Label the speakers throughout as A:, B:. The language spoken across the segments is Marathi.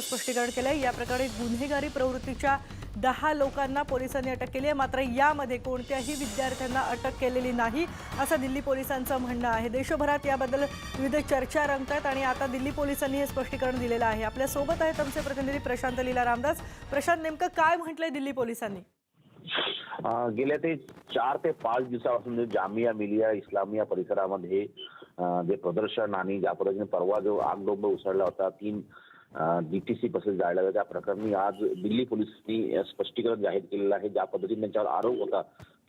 A: स्पष्टीकरण केलंय. या प्रकरणी गुन्हेगारी प्रवृत्तीच्या दहा लोकांना पोलिसांनी अटक केली आहे. मात्र यामध्ये कोणत्याही विद्यार्थ्यांना अटक केलेली नाही असं दिल्ली पोलिसांचं म्हणणं आहे. देशभरात याबद्दल विविध चर्चा रंगतात आणि आता दिल्ली पोलिसांनी हे स्पष्टीकरण दिलेलं आहे. आपल्यासोबत आहेत आमचे प्रतिनिधी प्रशांत लीला रामदास. प्रशांत नेमकं काय म्हटलंय दिल्ली पोलिसांनी?
B: गेल्या ते चार ते पाच दिवसापासून जामिया मिलिया इस्लामिया परिसरामध्ये जे प्रदर्शन आणि ज्या पद्धतीने परवा जो आगडोंब उसळला होता तीन डीटीसी बसेस जाळल्या त्या प्रकरणी आज दिल्ली पोलिसांनी स्पष्टीकरण जाहीर केलेलं आहे. ज्या पद्धतीने त्यांच्यावर आरोप होता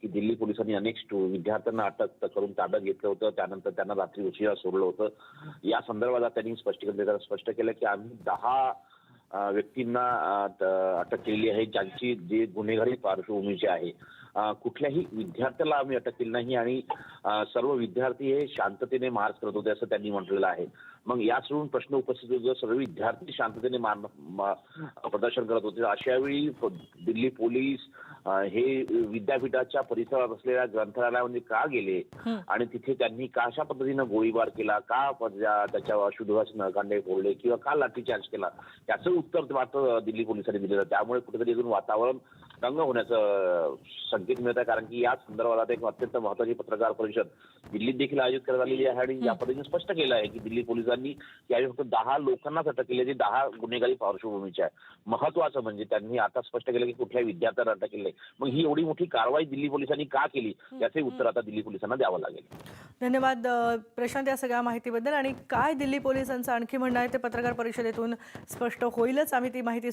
B: की दिल्ली पोलिसांनी अनेक विद्यार्थ्यांना अटक करून ताब्यात घेतलं होतं. त्यानंतर त्यांना रात्री उशिरा सोडलं होतं. या संदर्भात त्यांनी स्पष्टीकरण देताना स्पष्ट केलं की आम्ही दहा व्यक्तींना अटक केलेली आहे ज्यांची जे गुन्हेगारी पार्श्वभूमीची आहे. कुठल्याही विद्यार्थ्याला आम्ही अटक केली नाही आणि सर्व विद्यार्थी हे शांततेने मार्च करत होते असं त्यांनी म्हटलेलं आहे. मग याचवरून प्रश्न उपस्थित होतो सर्व विद्यार्थी शांततेने मार प्रदर्शन करत होते अशा वेळी दिल्ली पोलीस हे विद्यापीठाच्या परिसरात असलेल्या ग्रंथालयामध्ये का गेले. आणि तिथे त्यांनी का अशा पद्धतीनं गोळीबार केला? का त्याच्यावर शुद्धवास नळकांडे फोडले किंवा का लाठीचार्ज केला? त्याचं उत्तर मात्र दिल्ली पोलिसांनी दिलेलं त्यामुळे कुठेतरी अजून वातावरण दंग होण्याचं संकेत मिळत आहे. कारण की या संदर्भात एक अत्यंत महत्वाची पत्रकार परिषद दिल्लीत देखील आयोजित करण्यात आलेली आहे. आणि या पद्धतीने स्पष्ट केलं आहे की दिल्ली पोलिसांनी यावेळी फक्त दहा लोकांनाच अटक केली आहे, जी दहा गुन्हेगारी पार्श्वभूमीची आहे. महत्वाचं म्हणजे त्यांनी आता स्पष्ट केलं की कुठल्याही विद्यार्थ्यांना अटक केली मग ही एवढी मोठी कारवाई दिल्ली पोलिसांनी का केली? याचे उत्तर आता दिल्ली पोलिसांना द्यावं लागेल.
A: धन्यवाद प्रशांत या सगळ्या माहितीबद्दल. आणि काय दिल्ली पोलिसांचं आणखी म्हणणं आहे ते पत्रकार परिषदेतून स्पष्ट होईलच. आम्ही ती माहिती